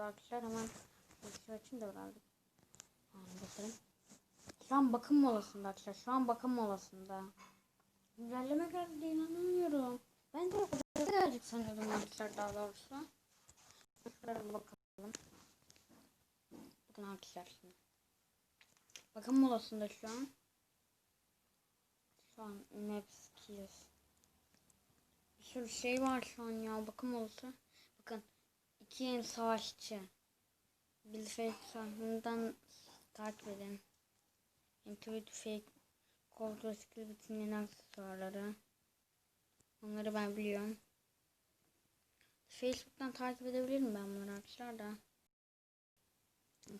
arada arkadaşlar hemen bilgisayar açayım da birazcık. Yani bakalım. Şu an bakım molasında arkadaşlar. Şu an bakım molasında. Güncelleme geldi inanamıyorum. Ben de odaya gelecek sanıyordum arkadaşlar daha doğrusu. Bir bakalım. Bakın arkadaşlar şimdi. Bakım molasında şu an. Şu an Maps Kills. Bir sürü şey var şu an ya bakım molası. Bakın yeni savaşçı. Bill Fake sahneden takip edin. MTV Fake War Skeleton yeni aksesuarları. Onları ben biliyorum. Facebook'tan takip edebilirim ben bunları arkadaşlar da.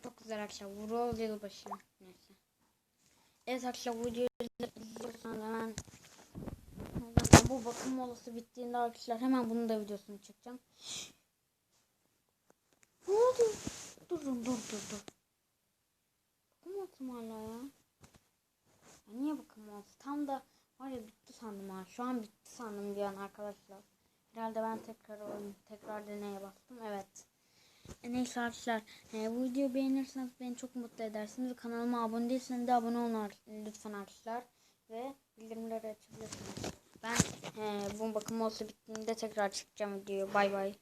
Çok güzel arkadaşlar. Vural yılbaşı. Neyse. Evet arkadaşlar bu videoyu hemen bu bakım molası bittiğinde arkadaşlar hemen bunun da videosunu çekeceğim. Durun dur dur dur. Bakım mı hala ya? ya? Niye bakım molası? Tam da var ya bitti sandım ha. Şu an bitti sandım an arkadaşlar. Herhalde ben tekrar oyun, tekrar deneye bastım. Evet. E, neyse arkadaşlar e, bu videoyu beğenirseniz beni çok mutlu edersiniz. Kanalıma abone değilseniz de abone olun lütfen arkadaşlar. Ve bildirimleri açabilirsiniz. Ben e, bu bakım olsa bittiğinde tekrar çıkacağım videoya. Bay bay.